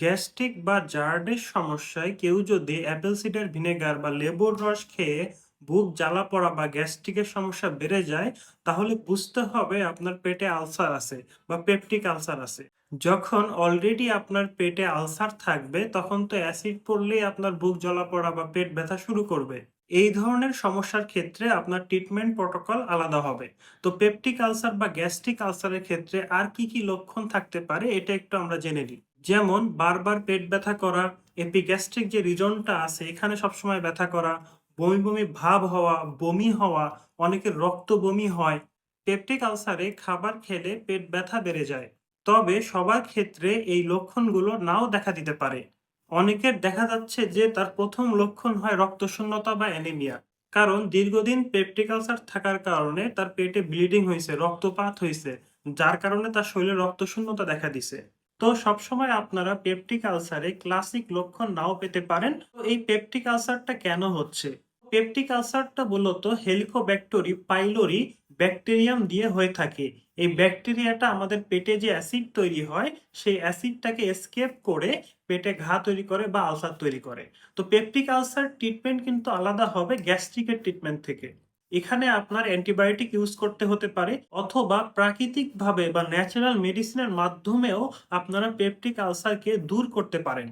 Gastric বা জার্ডের সমস্যায় কেউ যদি অ্যাপেল সিডার ভিনেগার বা লেবুর রস খেয়ে বুক জ্বালা পড়া বা গ্যাস্ট্রিকের সমস্যা বেড়ে যায়, তাহলে বুঝতে হবে আপনার পেটে আলসার আছে বা পেপটিক আলসার আছে। যখন অলরেডি আপনার পেটে আলসার থাকবে, তখন তো অ্যাসিড পড়লেই আপনার বুক জ্বালা পড়া বা পেট ব্যথা শুরু করবে। এই ধরনের সমস্যার ক্ষেত্রে আপনার ট্রিটমেন্ট প্রটোকল আলাদা হবে। তো পেপটিক আলসার বা গ্যাস্ট্রিক আলসারের ক্ষেত্রে আর কি কি লক্ষণ থাকতে পারে, এটা একটু আমরা জেনে নিই। যেমন, বারবার পেট ব্যথা করা এপিগ্যাস্ট্রিক যে রিজনটা আছে, এখানে সবসময় ব্যথা করা, বমি বমি ভাব হওয়া, বমি হওয়া, অনেকের রক্ত বমি হয়। পেপটিক আলসারে খাবার খেলে পেট ব্যথা বেড়ে যায়। তবে সবার ক্ষেত্রে এই লক্ষণগুলো নাও দেখা দিতে পারে। অনেকের দেখা যাচ্ছে যে তার প্রথম লক্ষণ হয় রক্তশূন্যতা বা অ্যানিমিয়া। কারণ দীর্ঘদিন পেপটিক আলসার থাকার কারণে তার পেটে ব্লিডিং হয়েছে, রক্তপাত হয়েছে, যার কারণে তার শরীরে রক্তশূন্যতা দেখা দিছে। তো সবসময় আপনারা পেপটিক আলসারে ক্লাসিক লক্ষণ নাও পেতে পারেন। তো এই পেপটিক আলসারটা কেন হচ্ছে? পেপটিক আলসারটা মূলত হেলিকোব্যাক্টরি পাইলোরি ব্যাকটেরিয়াম দিয়ে হয়ে থাকে। এই ব্যাকটেরিয়াটা আমাদের পেটে যে অ্যাসিড তৈরি হয়, সেই অ্যাসিডটাকে এসকেপ করে পেটে ঘা তৈরি করে বা আলসার তৈরি করে। তো পেপটিক আলসার ট্রিটমেন্ট কিন্তু আলাদা হবে গ্যাস্ট্রিকের ট্রিটমেন্ট থেকে। এখানে আপনার অ্যান্টিবায়োটিক ইউজ করতে হতে পারে, অথবা প্রাকৃতিকভাবে বা ন্যাচারাল মেডিসিনের মাধ্যমেও আপনারা পেপটিক আলসারকে দূর করতে পারেন।